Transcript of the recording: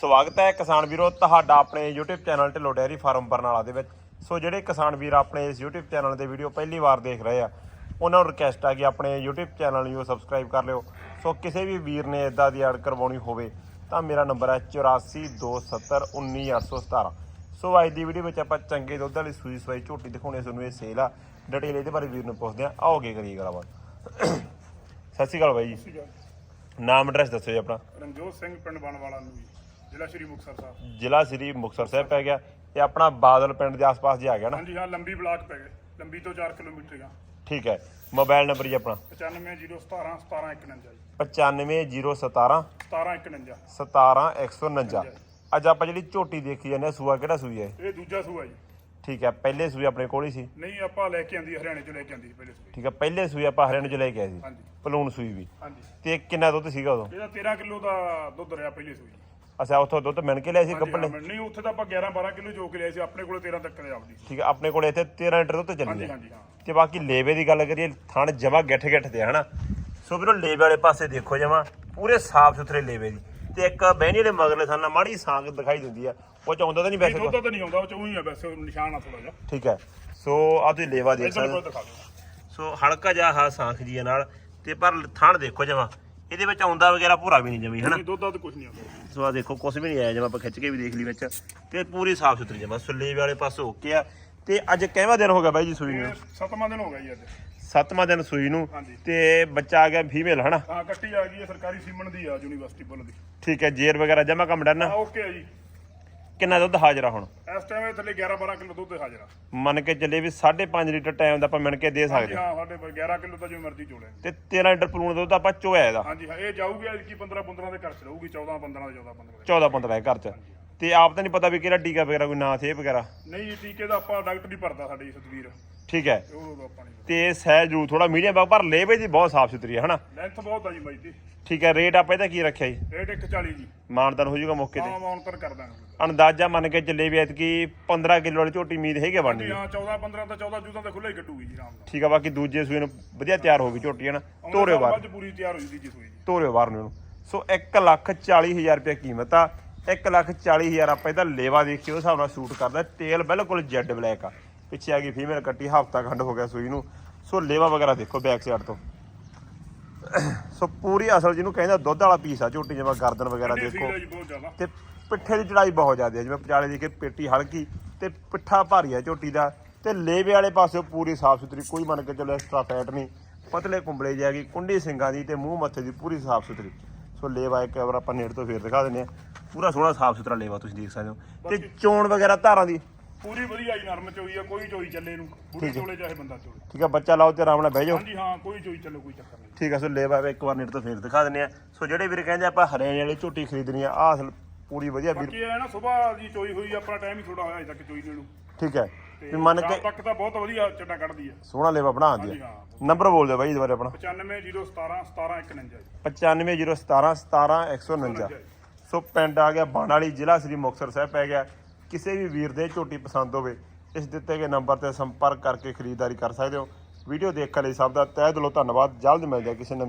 ਸਵਾਗਤ ਹੈ ਕਿਸਾਨ ਵੀਰੋ ਤੁਹਾਡਾ ਆਪਣੇ YouTube channel Dhillon dairy farm Barnala ਦੇ ਵਿੱਚ। ਸੋ ਜਿਹੜੇ ਕਿਸਾਨ ਵੀਰ ਆਪਣੇ ਇਸ YouTube ਚੈਨਲ ਦੇ ਵੀਡੀਓ ਪਹਿਲੀ ਵਾਰ ਦੇਖ ਰਹੇ ਆ ਉਹਨਾਂ ਨੂੰ ਰਿਕਵੈਸਟ ਆ ਕਿ ਆਪਣੇ YouTube ਚੈਨਲ ਨੂੰ ਸਬਸਕ੍ਰਾਈਬ ਕਰ ਲਿਓ। ਸੋ ਕਿਸੇ ਵੀ ਵੀਰ ਨੇ ਇਦਾਂ ਦੀ ਐਡ ਕਰਵਾਉਣੀ ਹੋਵੇ ਤਾਂ ਮੇਰਾ ਨੰਬਰ ਹੈ 8427191817 ਸੋ ਅੱਜ ਦੀ ਵੀਡੀਓ ਵਿੱਚ ਆਪਾਂ ਚੰਗੇ ਦੁੱਧ ਵਾਲੀ ਸੂਈ ਸਵਾਈ ਝੋਟੀ ਦਿਖਾਉਣੇ ਤੁਹਾਨੂੰ ਇਹ ਸੇਲ ਆ। ਡਿਟੇਲ ਇਹਦੇ ਬਾਰੇ ਵੀਰ ਨੂੰ ਪੁੱਛਦੇ ਆ। ਆਓਗੇ ਕਰੀਏ ਗੱਲਬਾਤ। ਸਤਿ ਸ਼੍ਰੀ ਅਕਾਲ ਬਾਈ ਜੀ। ਨਾਮ ਐਡਰੈਸ ਦੱਸੋ ਜੀ ਆਪਣਾ। ਰਣਜੋਤ ਸਿੰਘ ਪਿੰਡ ਬਣਵਾਲਾ ਨੂੰ ਜੀ। ਜ਼ਿਲ੍ਹਾ ਸ਼੍ਰੀ ਮੁਕਤਸਰ ਸਾਹਿਬ। ਜ਼ਿਲ੍ਹਾ ਸ੍ਰੀ ਮੁਕਤਸਰ ਸਾਹਿਬ ਪੈ ਗਿਆ ਇਹ ਆਪਣਾ ਬਾਦਲ ਪਿੰਡ ਦੇ ਆਸ-ਪਾਸ ਜਿਹਾ ਆ ਗਿਆ ਨਾ? ਹਾਂਜੀ ਹਾਂ ਲੰਬੀ ਬਲਾਕ ਪੈ ਗਏ। ਲੰਬੀ ਤੋਂ 4 ਕਿਲੋਮੀਟਰ ਆ। ਠੀਕ ਹੈ। ਮੋਬਾਈਲ ਨੰਬਰ ਜੀ ਆਪਣਾ? 95017 17149 ਜੀ। 95017 17149 17149 ਅੱਜ ਆਪਾਂ ਜਿਹੜੀ ਝੋਟੀ ਦੇਖੀ ਜਾਂਦੇ ਆ ਸੂਆ ਕਿਹੜਾ ਸੂਈ ਹੈ ਇਹ? ਦੂਜਾ ਸੂਆ ਜੀ। ਠੀਕ ਹੈ ਪਹਿਲੇ ਸੂਈ ਆਪਣੇ ਕੋਲ ਹੀ ਸੀ? ਨਹੀਂ ਆਪਾਂ ਲੈ ਕੇ ਆਂਦੀ ਹਰਿਆਣੇ ਚੋਂ ਲੈ ਕੇ ਆਂਦੀ ਸੀ ਪਹਿਲੇ ਸੂਏ। ਠੀਕ ਹੈ ਪਹਿਲੇ ਸੂਈ ਆਪਾਂ ਹਰਿਆਣੇ ਚ ਲੈ ਕੇ ਆਏ ਸੀ। ਹਾਂਜੀ। ਪਲੂਣ ਸੂਈ ਵੀ। ਹਾਂਜੀ। ਤੇ ਕਿੰਨਾ ਦੁੱਧ ਸੀਗਾ ਉਦੋਂ? ਇਹਦਾ 13 ਕਿਲੋ ਦਾ ਦੁੱਧ ਰਿਹਾ ਪਹਿਲੇ ਸੂਈ ਅੱਛਾ ਉੱਥੋਂ ਦੁੱਧ ਮਿਣ ਕੇ ਲਿਆ ਸੀ ਕੱਪੜੇ। ਹਾਂ, ਨਹੀਂ ਉੱਥੇ ਤਾਂ ਆਪਾਂ 11 12 ਕਿਲੋ ਜੋ ਕੇ ਲਿਆ ਸੀ ਆਪਣੇ ਕੋਲੇ 13 ਤੱਕ ਦੇ ਆਪਦੀ। ਠੀਕ ਹੈ ਆਪਣੇ ਕੋਲ ਇੱਥੇ 13 ਲੀਟਰ ਦੁੱਧ ਚੱਲੀ ਹੈ। ਹਾਂਜੀ ਹਾਂ। ਤੇ ਬਾਕੀ ਲੇਵੇ ਦੀ ਗੱਲ ਕਰੀਏ ਥਣ ਜਮਾ ਗਿੱਠ ਗਿੱਠ ਤੇ ਹਨਾ? ਸੋ ਵੀਰੋ ਲੇਵੇ ਵਾਲੇ ਪਾਸੇ ਦੇਖੋ ਜਮਾ ਪੂਰੇ ਸਾਫ਼ ਸੁਥਰੇ ਲੇਵੇ ਦੀ। ਤੇ ਇੱਕ ਬਹਿਣੀ ਵਾਲੇ ਮਗਰਲੇ ਥਣ ਨਾਲ ਮਾੜੀ ਸਾਂਗ ਦਿਖਾਈ ਦਿੰਦੀ ਆ। ਉਹ ਚ ਆਉਂਦਾ ਤਾਂ ਨਹੀਂ ਵੈਸੇ ਦੁੱਧ ਤਾਂ? ਨਹੀਂ ਆਉਂਦਾ ਉਹ ਚੋਂ ਹੀ ਆ ਵੈਸੇ ਉਹ ਨਿਸ਼ਾਨ ਆ ਥੋੜਾ ਜਿਹਾ। ਠੀਕ ਹੈ। ਸੋ ਆ ਤੁਸੀਂ ਲੇਵਾ ਦੇਖ ਸਕਦੇ ਹੋ। ਸੋ ਹਲਕਾ ਜਿਹਾ ਹਾ ਸਾਂਖ ਜੀ ਨਾਲ। ਤੇ ਪਰ ਥਣ ਦੇਖੋ ਜਮਾ ਇਹਦੇ ਵਿੱਚ ਆਉਂਦਾ ਵਗੈਰਾ ਭੂਰਾ ਵੀ ਨਹੀਂ ਜਮੀ ਹਨਾ? ਨਹੀਂ ਦੁੱਧ ਦਾ ਤਾਂ ਕੁਝ ਨਹੀਂ ਆਉਂਦਾ। ਸੋ ਆ ਦੇਖੋ ਕੁਝ ਵੀ ਨਹੀਂ ਆਇਆ ਜਮਾ ਆਪਾਂ ਖਿੱਚ ਕੇ ਵੀ ਦੇਖ ਲਈ ਵਿੱਚ। ਤੇ ਪੂਰੀ ਸਾਫ਼ ਸੁਥਰੀ ਜਮਾ ਸੋ ਲੇਵੇ ਵਾਲੇ ਪਾਸੇ ਓਕੇ ਆ। ਤੇ ਅੱਜ ਕਿੰਨਵਾਂ ਦਿਨ ਹੋ ਗਿਆ ਬਾਈ ਜੀ ਸੂਈ ਨੂੰ? ਸੱਤਵਾਂ ਦਿਨ ਹੋ ਗਿਆ ਜੀ ਅੱਜ। ਸੱਤਵਾਂ ਦਿਨ ਸੂਈ ਨੂੰ। ਹਾਂਜੀ। ਤੇ ਬੱਚਾ ਆ ਗਿਆ ਫੀਮੇਲ ਹਨਾ? ਹਾਂ ਕੱਟੀ ਆ ਗਈ ਹੈ ਸਰਕਾਰੀ ਸੀਮਨ ਦੀ ਆ ਯੂਨੀਵਰਸਿਟੀ ਪੁੱਲ ਦੀ। ਠੀਕ ਹੈ ਜੇਰ ਵਗੈਰਾ ਜਮਾ ਕੰਮ ਡਨ ਆ ਓਕੇ ਆ ਜੀ। ਕਿੰਨਾ ਦੁੱਧ ਹਾਜ਼ਰ ਆ ਹੁਣ? ਇਸ ਟਾਈਮ ਇਹ ਥੱਲੇ 11 12 ਕਿਲੋ ਦੁੱਧ ਹਾਜ਼ਰ ਆ। ਮੰਨ ਕੇ ਚੱਲੇ ਵੀ 5.5 ਲੀਟਰ ਟਾਈਮ ਦਾ ਆਪਾਂ ਮਿਣ ਕੇ ਦੇ ਸਕਦੇ ਹਾਂ। ਹਾਂ ਸਾਡੇ ਕੋਲ 11 ਕਿਲੋ ਤਾਂ ਜੋ ਮਰਜ਼ੀ ਚੋਲੇ। ਤੇ 13 ਲੀਟਰ ਪਲੂਣ ਦੁੱਧ ਆਪਾਂ ਚੋਇਆ ਇਹਦਾ। ਹਾਂਜੀ ਹਾਂ ਇਹ ਜਾਊਗੀ ਅੱਜ ਕੀ 15 15 ਦੇ ਘਰ ਚ ਰਹੂਗੀ 14 15 ਦੇ 14 15 ਦੇ। 14 15 ਹੈ ਘਰ ਚ। ਤੇ ਆਪ ਤਾਂ ਨਹੀਂ ਪਤਾ ਵੀ ਕਿਹੜਾ ਟੀਕਾ ਵਗੈਰਾ ਕੋਈ ਨਾਂ ਥੇ ਵਗੈਰਾ? ਨਹੀਂ ਜੀ ਟੀਕੇ ਦਾ ਆਪਾਂ ਡਾਕਟਰ ਨਹੀਂ ਭਰਦਾ ਸਾਡੇ ਸਤਵੀਰ ਠੀਕ ਹੈ। ਉਹ ਨਹੀਂ ਤੇ ਸਹਿਜ ਜੂ ਥੋੜਾ ਮੀਡੀਅਮ ਬਾਗ ਪਰ ਲੇਵੇ ਦੀ ਬਹੁਤ ਸਾਫ਼ ਸੁਥਰੀ ਹੈ ਹਨਾ? ਲੈਂਥ ਬਹੁਤ ਆ ਜੀ ਬਾਈ ਦੀ ਠੀਕ ਹੈ ਰੇਟ ਆਪਾਂ ਇਹਦਾ ਕੀ ਰੱਖਿਆ ਜੀ? ਰੇਟ 140 ਜੀ। ਮਾਨਦਾਨ ਹੋ ਜਾਊਗਾ ਮੌਕੇ ਤੇ। ਹਾਂ ਮਾਉਂਟਰ ਕਰ ਦਾਂਗੇ। ਅੰਦਾਜ਼ਾ ਮੰਨ ਕੇ ਚੱਲੇ ਵੀ ਐਤਕੀ 15 ਕਿਲੋ ਵਾਲੀ ਝੋਟੀ ਉਮੀਦ ਹੈਗੀ ਆ ਬਣਨੀ ਹਾਂ 14 15 ਤਾਂ 14 ਜੂਤਾਂ ਤੇ ਖੁੱਲੇ ਹੀ ਕੱਟੂਗੀ ਜੀ ਆਰਾਮ ਨਾਲ। ਠੀਕ ਆ ਬਾਕੀ ਦੂਜੇ ਸੂਏ ਨੂੰ ਵਧੀਆ ਤਿਆਰ ਹੋ ਗਈ ਝੋਟੀ ਹੈ ਨਾ ਤੋਰਿਓ ਬਾਹਰ। ਅੱਜ ਪੂਰੀ ਤਿਆਰ ਹੋਈ ਸੀ ਜੀ ਜੀ। ਤੋਰਿਓ ਬਾਹਰ ਨੂੰ। ਸੋ 1 ਲੱਖ 40 ਹਜ਼ਾਰ ਰੁਪਏ ਕੀਮਤ ਆ। 1 ਲੱਖ 40 ਹਜ਼ਾਰ ਆਪਾਂ ਇਹਦਾ ਲੇਵਾ ਦੇਖੀ ਹਿਸਾਬ ਨਾਲ ਸ਼ੂਟ ਕਰਦਾ। ਤੇਲ ਬਿਲਕੁਲ ਜੈਡ ਬਲੈਕ ਆ। ਪਿੱਛੇ ਆ ਗਈ ਫੀਮੇਲ ਕੱਟੀ ਹਫਤਾ ਖੰਡ ਹੋ ਗਿਆ ਸੂਈ ਨੂੰ। ਸੋ ਲੇਵਾ ਵਗੈਰਾ ਦੇਖੋ ਬੈਕ ਸਾਈਡ ਤੋਂ। ਸੋ ਪੂਰੀ ਅਸਲ ਜਿਹਨੂੰ ਕਹਿੰਦਾ ਦੁੱਧ ਵਾਲਾ ਪੀਸ ਆ ਝੋਟੀ ਜਿਵੇਂ ਗਰਦਨ ਵਗੈਰਾ ਦੇਖੋ। ਤੇ ਪਿੱਠੇ ਦੀ ਚੜਾਈ ਬਹੁਤ ਜ਼ਿਆਦਾ ਹੈ ਜਿਵੇਂ ਪਚਾਲੇ ਦੀ ਕਿ ਪੇਟੀ ਹਲਕੀ ਤੇ ਪਿੱਠਾ ਭਾਰੀ ਹੈ ਝੋਟੀ ਦਾ। ਤੇ ਲੇਵੇ ਵਾਲੇ ਪਾਸੇ ਪੂਰੀ ਸਾਫ਼ ਸੁਥਰੀ ਕੋਈ ਮੰਨ ਕੇ ਚੱਲੋ ਐਕਸਟਰਾ ਫੈਟ ਨਹੀਂ। ਪਤਲੇ ਕੁੰਬਲੇ ਜਾਗੀ ਕੁੰਡੀ ਸਿੰਘਾਂ ਦੀ ਤੇ ਮੂੰਹ ਮੱਥੇ ਦੀ ਪੂਰੀ ਸਾਫ਼ ਸੁਥਰੀ। ਸੋ ਲੇਵਾ ਇੱਕ ਵਾਰ ਆਪਾਂ ਨੇੜ ਤੋਂ ਫੇਰ ਦਿਖਾ ਦਿੰਦੇ ਆ। ਪੂਰਾ ਸੋਹਣਾ ਸਾਫ਼ ਸੁਥਰਾ ਲੇਵਾ ਤੁਸੀਂ ਦੇਖ ਸਕਦੇ ਹੋ। ਤੇ ਚੋਣ ਵਗੈਰਾ ਧਾਰਾਂ ਦੀ ਪੂਰੀ ਵਧੀਆ ਜੀ ਨਰਮ ਚੋਈ ਆ ਕੋਈ ਚੋਈ ਚੱਲੇ ਨੂੰ। ਬੁੜੀ ਚੋਲੇ ਚਾਹੇ ਬੰਦਾ ਚੋਲੇ ਠੀਕ ਆ ਬੱਚਾ ਲਾਓ ਤੇ ਆਰਾਮ ਨਾਲ ਬਹਿ ਜਾਓ। ਹਾਂਜੀ ਹਾਂ ਕੋਈ ਚੋਈ ਚੱਲੋ ਕੋਈ ਚੱਕਰ ਨਹੀਂ। ਠੀਕ ਆ ਸੋ ਲੇਵਾ ਇੱਕ ਵਾਰ ਨੇੜ ਤੋਂ ਫੇਰ ਦਿਖਾ ਦਿੰਦੇ ਆ। ਸੋ ਜਿਹੜੇ ਵੀਰ ਕਹਿੰਦੇ ਆਪਾਂ ਹਰਿਆਣੇ ਵਾਲੀ ਝੋਟੀ ਖਰੀਦਣੀ ਆ ਆਹ ਅਸਲ ਪੂਰੀ ਵਧੀਆ ਵੀਰ। ਬਾਕੀ ਇਹ ਹੈ ਨਾ ਸਵੇਰ ਦੀ ਚੋਈ ਹੋਈ ਆਪਣਾ ਟਾਈਮ ਹੀ ਥੋੜਾ ਹੋਇਆ ਅਜੇ ਤੱਕ ਚੋਈ ਨੂੰ। ਠੀਕ ਹੈ। ਵੀ ਮੰਨ ਕੇ ਤੱਕ ਤਾਂ ਬਹੁਤ ਵਧੀਆ ਚੱਟਾ ਕੱਢਦੀ ਆ। ਸੋਹਣਾ ਲੇਵਾ ਬਣਾ ਦਿੰਦੀ ਹਾਂਜੀ ਆ ਹਾਂ ਨੰਬਰ ਬੋਲ ਦਿਓ ਬਾਈ ਇਸ ਬਾਰੇ ਆਪਣਾ 95017 17149 ਜੀ। 95017 17149 ਸੋ ਪਿੰਡ ਆ ਗਿਆ ਬਾਣ ਵਾਲੀ ਜ਼ਿਲ੍ਹਾ ਸ੍ਰੀ ਮੁਕਤਸਰ ਸਾਹਿਬ ਪੈ ਗਿਆ। ਕਿਸੇ ਵੀ ਵੀਰ ਦੇ ਝੋਟੀ ਪਸੰਦ ਹੋਵੇ, ਇਸ ਦਿੱਤੇ ਗਏ ਨੰਬਰ ਤੇ ਸੰਪਰਕ ਕਰਕੇ ਖਰੀਦਦਾਰੀ ਕਰ ਸਕਦੇ ਹੋ। ਵੀਡੀਓ ਦੇਖਣ ਲਈ ਸਭ ਦਾ ਤਹਿ ਦਿਲੋਂ ਧੰਨਵਾਦ। ਜਲਦ ਮਿਲਦੇ ਹਾਂ ਕਿਸੇ ਨਵੀਂ